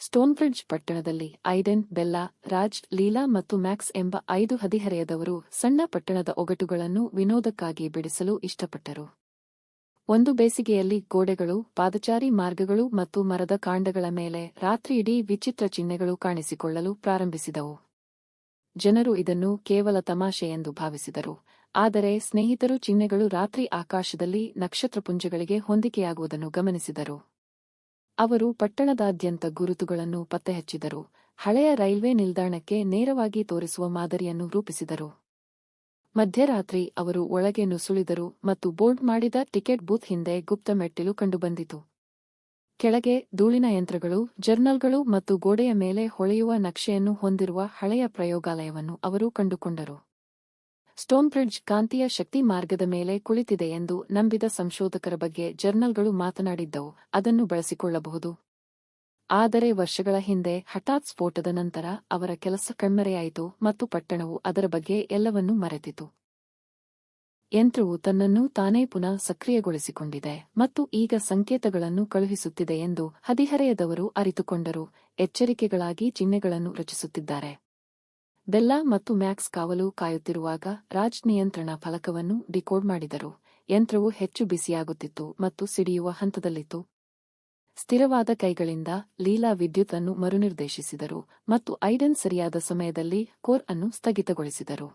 ಸ್ಟೋನ್ಬ್ರಿಡ್ಜ್ ಪಟ್ಟಣದಲ್ಲಿ ಐಡೆನ್, ಬೆಲ್ಲಾ, ರಾಜ್, ಲೀಲಾ ಮತ್ತು ಮ್ಯಾಕ್ಸ್ ಎಂಬ ಐದು ಹದಿಹರೆಯದವರು ಸಣ್ಣ ಪಟ್ಟಣದ ಒಗಟುಗಳನ್ನು ವಿನೋದಕ್ಕಾಗಿ ಬಿಡಿಸಲು ಇಷ್ಟಪಟ್ಟರು. ಒಂದು ಬೇಸಿಗೆಯಲ್ಲಿ ಗೋಡೆಗಳು, ಪಾದಚಾರಿ ಮಾರ್ಗಗಳು ಮತ್ತು ಮರದ ಕಾಂಡಗಳ ಮೇಲೆ ರಾತ್ರಿಯಿಡೀ ವಿಚಿತ್ರ ಚಿಹ್ನೆಗಳು ಕಾಣಿಸಿಕೊಳ್ಳಲು ಪ್ರಾರಂಭಿಸಿದವು. ಜನರು ಇದನ್ನು ಕೇವಲ ತಮಾಷೆ ಎಂದು ಭಾವಿಸಿದರು, ಆದರೆ ಸ್ನೇಹಿತರು ಚಿಹ್ನೆಗಳು ರಾತ್ರಿ ಆಕಾಶದಲ್ಲಿ ನಕ್ಷತ್ರಪುಂಜಗಳಿಗೆ ಹೊಂದಿಕೆಯಾಗುವುದನ್ನು ಗಮನಿಸಿದರು. ಅವರು ಪಟ್ಟಣದಾದ್ಯಂತ ಗುರುತುಗಳನ್ನು ಪತ್ತೆಹಚ್ಚಿದರು. ಹಳೆಯ ರೈಲ್ವೆ ನಿಲ್ದಾಣಕ್ಕೆ ನೇರವಾಗಿ ತೋರಿಸುವ ಮಾದರಿಯನ್ನು ರೂಪಿಸಿದರು. ಮಧ್ಯರಾತ್ರಿ ಅವರು ಒಳಗೆ ನುಸುಳಿದರು ಮತ್ತು ಬೋರ್ಡ್ ಮಾಡಿದ ಟಿಕೆಟ್ ಬೂತ್ ಹಿಂದೆ ಗುಪ್ತ ಮೆಟ್ಟಿಲು ಕಂಡುಬಂದಿತು. ಕೆಳಗೆ ಧೂಳಿನ ಯಂತ್ರಗಳು, ಜರ್ನಲ್ಗಳು ಮತ್ತು ಗೋಡೆಯ ಮೇಲೆ ಹೊಳೆಯುವ ನಕ್ಷೆಯನ್ನು ಹೊಂದಿರುವ ಹಳೆಯ ಪ್ರಯೋಗಾಲಯವನ್ನು ಅವರು ಕಂಡುಕೊಂಡರು. ಸ್ಟೋನ್ಬ್ರಿಡ್ಜ್ ಕಾಂತೀಯ ಶಕ್ತಿ ಮಾರ್ಗದ ಮೇಲೆ ಕುಳಿತಿದೆ ಎಂದು ನಂಬಿದ ಸಂಶೋಧಕರ ಬಗ್ಗೆ ಜರ್ನಲ್ಗಳು ಮಾತನಾಡಿದ್ದವು. ಅದನ್ನು ಬಳಸಿಕೊಳ್ಳಬಹುದು. ಆದರೆ ವರ್ಷಗಳ ಹಿಂದೆ ಹಠಾತ್ ಸ್ಫೋಟದ ನಂತರ ಅವರ ಕೆಲಸ ಕಣ್ಮರೆಯಾಯಿತು ಮತ್ತು ಪಟ್ಟಣವು ಅದರ ಬಗ್ಗೆ ಎಲ್ಲವನ್ನೂ ಮರೆತಿತು. ಯಂತ್ರವು ತನ್ನನ್ನು ತಾನೇ ಪುನಃ ಸಕ್ರಿಯಗೊಳಿಸಿಕೊಂಡಿದೆ ಮತ್ತು ಈಗ ಸಂಕೇತಗಳನ್ನು ಕಳುಹಿಸುತ್ತಿದೆ ಎಂದು ಹದಿಹರೆಯದವರು ಅರಿತುಕೊಂಡರು. ಎಚ್ಚರಿಕೆಗಳಾಗಿ ಚಿಹ್ನೆಗಳನ್ನು ರಚಿಸುತ್ತಿದ್ದಾರೆ. ಬೆಲ್ಲಾ ಮತ್ತು ಮ್ಯಾಕ್ಸ್ ಕಾವಲು ಕಾಯುತ್ತಿರುವಾಗ ರಾಜ್ ನಿಯಂತ್ರಣ ಫಲಕವನ್ನು ಡಿಕೋಡ್ ಮಾಡಿದರು. ಯಂತ್ರವು ಹೆಚ್ಚು ಬಿಸಿಯಾಗುತ್ತಿತ್ತು ಮತ್ತು ಸಿಡಿಯುವ ಹಂತದಲ್ಲಿತ್ತು. ಸ್ಥಿರವಾದ ಕೈಗಳಿಂದ ಲೀಲಾ ವಿದ್ಯುತ್ ಅನ್ನು ಮರುನಿರ್ದೇಶಿಸಿದರು ಮತ್ತು ಐಡನ್ ಸರಿಯಾದ ಸಮಯದಲ್ಲಿ ಕೋರ್ ಅನ್ನು ಸ್ಥಗಿತಗೊಳಿಸಿದರು.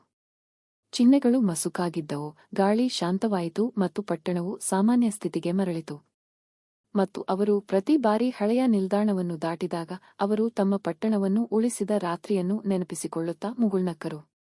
ಚಿಹ್ನೆಗಳು ಮಸುಕಾಗಿದ್ದವು. ಗಾಳಿ ಶಾಂತವಾಯಿತು ಮತ್ತು ಪಟ್ಟಣವು ಸಾಮಾನ್ಯ ಸ್ಥಿತಿಗೆ ಮರಳಿತು. ಮತ್ತು ಅವರು ಪ್ರತಿ ಬಾರಿ ಹಳೆಯ ನಿಲ್ದಾಣವನ್ನು ದಾಟಿದಾಗ ಅವರು ತಮ್ಮ ಪಟ್ಟಣವನ್ನು ಉಳಿಸಿದ ರಾತ್ರಿಯನ್ನು ನೆನಪಿಸಿಕೊಳ್ಳುತ್ತಾ ಮುಗುಳ್ನಕ್ಕರು.